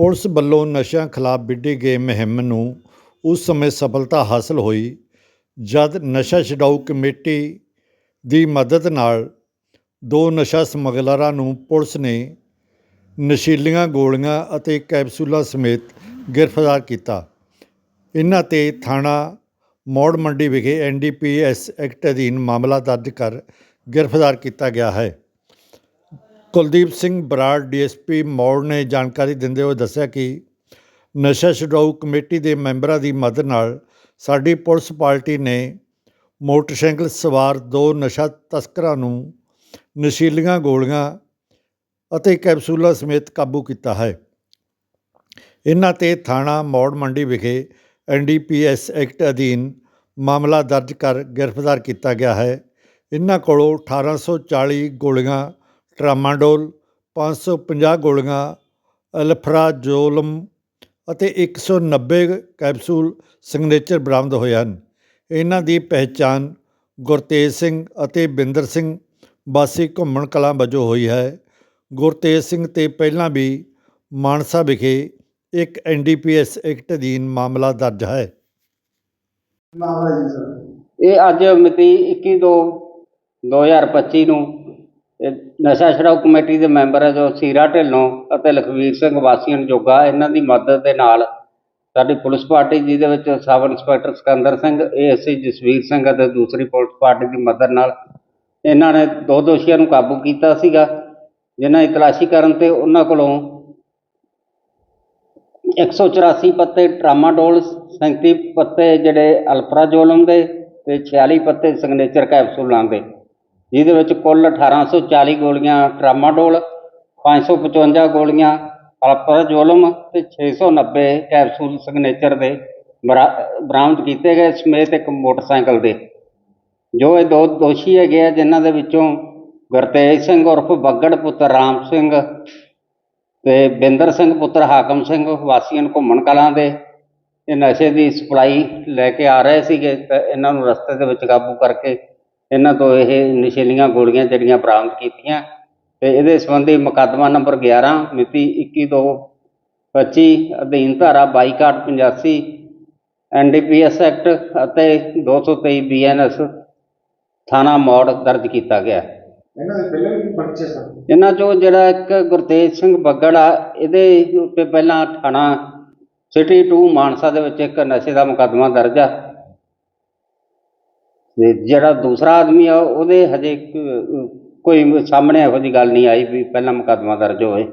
Police ਵੱਲੋਂ ਨਸ਼ਿਆਂ ਖਿਲਾਫ ਵਿੱਢੀ ਗਈ ਮੁਹਿੰਮ ਨੂੰ ਉਸ ਸਮੇਂ ਸਫਲਤਾ ਹਾਸਲ ਹੋਈ, ਜਦ ਨਸ਼ਾ ਛਡਾਊ ਕਮੇਟੀ ਦੀ ਮਦਦ ਨਾਲ ਦੋ ਨਸ਼ਾ ਸਮਗਲਰਾਂ ਨੂੰ ਪੁਲਿਸ ਨੇ ਨਸ਼ੀਲੀਆਂ ਗੋਲੀਆਂ ਅਤੇ ਕੈਪਸੂਲਾਂ ਸਮੇਤ ਗ੍ਰਿਫਤਾਰ ਕੀਤਾ। ਇਹਨਾਂ 'ਤੇ ਥਾਣਾ ਮੌੜ ਮੰਡੀ ਵਿਖੇ ਐਨਡੀਪੀਐਸ ਐਕਟ ਅਧੀਨ ਮਾਮਲਾ ਦਰਜ ਕਰ ਗ੍ਰਿਫਤਾਰ ਕੀਤਾ ਗਿਆ ਹੈ। ਕੁਲਦੀਪ ਸਿੰਘ ਬਰਾੜ, ਡੀਐਸਪੀ ਮੌੜ ਨੇ ਜਾਣਕਾਰੀ ਦਿੰਦੇ ਹੋਏ ਦੱਸਿਆ ਕਿ ਨਸ਼ਾ ਛੁਡਾਊ ਕਮੇਟੀ ਦੇ ਮੈਂਬਰਾਂ ਦੀ ਮਦਦ ਨਾਲ ਸਾਡੀ ਪੁਲਿਸ ਪਾਰਟੀ ਨੇ ਮੋਟਰਸਾਈਕਲ ਸਵਾਰ ਦੋ ਨਸ਼ਾ ਤਸਕਰਾਂ ਨੂੰ ਨਸ਼ੀਲੀਆਂ ਗੋਲੀਆਂ ਅਤੇ ਕੈਪਸੂਲਾਂ ਸਮੇਤ ਕਾਬੂ ਕੀਤਾ ਹੈ। ਇਨ੍ਹਾਂ 'ਤੇ ਥਾਣਾ ਮੌੜ ਮੰਡੀ ਵਿਖੇ ਐਨਡੀਪੀਐਸ ਐਕਟ ਅਧੀਨ ਮਾਮਲਾ ਦਰਜ ਕਰ ਗ੍ਰਿਫਤਾਰ ਕੀਤਾ ਗਿਆ ਹੈ। ਇਨ੍ਹਾਂ ਕੋਲੋਂ 1840 ਗੋਲੀਆਂ ਟਰਾਮਾਡੋਲ 550 ਗੋਲੀਆਂ ਅਲਫਰਾਜੋਲਮ ਅਤੇ 190 ਕੈਪਸੂਲ ਸਿਗਨੇਚਰ ਬਰਾਮਦ ਹੋਏ ਹਨ। ਇਹਨਾਂ ਦੀ ਪਹਿਚਾਣ ਗੁਰਤੇਜ ਸਿੰਘ ਅਤੇ ਬਿੰਦਰ ਸਿੰਘ ਵਾਸੀ ਘੁੰਮਣ ਕਲਾਂ ਵਜੋਂ ਹੋਈ ਹੈ। ਗੁਰਤੇਜ ਸਿੰਘ ਤੇ ਪਹਿਲਾਂ ਵੀ ਮਾਨਸਾ ਵਿਖੇ ਇੱਕ ਐਨਡੀਪੀਐਸ ਐਕਟ ਅਧੀਨ ਮਾਮਲਾ ਦਰਜ ਹੈ। ਇਹ ਅੱਜ ਮਿਤੀ 21 ਦੋ 2025 ਨੂੰ ਇਹ ਨਸ਼ਾ ਛਡਾਊ ਕਮੇਟੀ ਦੇ ਮੈਂਬਰ ਹੈ ਜੋ ਸੀਰਾ ਢਿੱਲੋਂ ਅਤੇ ਲਖਵੀਰ ਸਿੰਘ ਵਾਸੀਆਂ ਜੋਗਾ ਇਹਨਾਂ ਦੀ ਮਦਦ ਦੇ ਨਾਲ ਸਾਡੀ ਪੁਲਿਸ ਪਾਰਟੀ, ਜਿਹਦੇ ਵਿੱਚ sub inspector Sikandar Singh, ASI Jasvir Singh ਅਤੇ ਦੂਸਰੀ ਪੁਲਿਸ ਪਾਰਟੀ ਦੀ ਮਦਦ ਨਾਲ ਇਹਨਾਂ ਨੇ ਦੋ ਦੋਸ਼ੀਆਂ ਨੂੰ ਕਾਬੂ ਕੀਤਾ ਸੀਗਾ, ਜਿਨ੍ਹਾਂ ਦੀ ਤਲਾਸ਼ੀ ਕਰਨ ਤੇ ਉਹਨਾਂ ਕੋਲੋਂ 184 ਪੱਤੇ ਟਰਾਮਾਡੋਲ 37 ਪੱਤੇ ਜਿਹੜੇ ਅਲਪਰਾਜੋਲਮ ਦੇ ਤੇ 46 ਪੱਤੇ ਸਿਗਨੇਚਰ ਕੈਪਸੂਲਾਂ ਦੇ ਜਿਹਦੇ ਵਿੱਚ ਕੁੱਲ 1840 ਗੋਲੀਆਂ ਟਰਾਮਾਡੋਲ 555 ਗੋਲੀਆਂ ਅਲਪਰਾਜੋਲਮ ਤੇ 690 ਕੈਪਸੂਲ ਸਿਗਨੇਚਰ ਦੇ ਬਰਾ- ਬਰਾਮਦ ਕੀਤੇ ਗਏ ਸਮੇਤ ਇੱਕ ਮੋਟਰਸਾਈਕਲ ਦੇ। ਜੋ ਇਹ ਦੋ ਦੋਸ਼ੀ ਹੈਗੇ ਆ, ਜਿਨ੍ਹਾਂ ਦੇ ਵਿੱਚੋਂ ਗੁਰਤੇਜ ਸਿੰਘ ਉਰਫ ਬੱਗੜ ਪੁੱਤਰ ਰਾਮ ਸਿੰਘ ਤੇ ਬਿੰਦਰ ਸਿੰਘ ਪੁੱਤਰ ਹਾਕਮ ਸਿੰਘ ਵਾਸੀਆਂ ਘੁੰਮਣ ਕਲਾਂ ਦੇ ਇਹ ਨਸ਼ੇ ਦੀ ਸਪਲਾਈ ਲੈ ਕੇ ਆ ਰਹੇ ਸੀਗੇ, ਤੇ ਇਹਨਾਂ ਨੂੰ ਰਸਤੇ ਦੇ ਵਿੱਚ ਕਾਬੂ ਕਰਕੇ ਇਹਨਾਂ ਤੋਂ ਇਹ ਨਸ਼ੀਲੀਆਂ ਗੋਲੀਆਂ ਜਿਹੜੀਆਂ ਬਰਾਮਦ ਕੀਤੀਆਂ ਤੇ ਇਹਦੇ ਸੰਬੰਧੀ ਮੁਕੱਦਮਾ ਨੰਬਰ 11 ਮਿਤੀ 21 ਦੋ 25 ਅਧੀਨ ਧਾਰਾ 2285 ਐਨਡੀਪੀਐਸ ਐਕਟ ਅਤੇ 223 ਬੀਐਨਐਸ ਥਾਣਾ ਮੌੜ ਦਰਜ ਕੀਤਾ ਗਿਆ। ਇਹਨਾਂ ਦੇ ਪਹਿਲਾਂ ਵੀ ਪਰਚੇ ਸਨ? ਇਹਨਾਂ ਚੋਂ ਜਿਹੜਾ ਇੱਕ ਗੁਰਤੇਜ ਸਿੰਘ ਬੱਗੜ ਆ ਇਹਦੇ ਉੱਤੇ ਪਹਿਲਾਂ ਥਾਣਾ ਸਿਟੀ 2 ਮਾਨਸਾ ਦੇ ਵਿੱਚ ਇੱਕ ਨਸ਼ੇ ਦਾ ਮੁਕੱਦਮਾ ਦਰਜ ਆ। ਤੇ ਜਿਹੜਾ ਦੂਸਰਾ ਆਦਮੀ ਆ, ਉਹਦੇ ਹਜੇ ਕੋਈ ਸਾਹਮਣੇ ਇਹੋ ਜਿਹੀ ਗੱਲ ਨਹੀਂ ਆਈ ਵੀ ਪਹਿਲਾਂ ਮੁਕੱਦਮਾ ਦਰਜ ਹੋਵੇ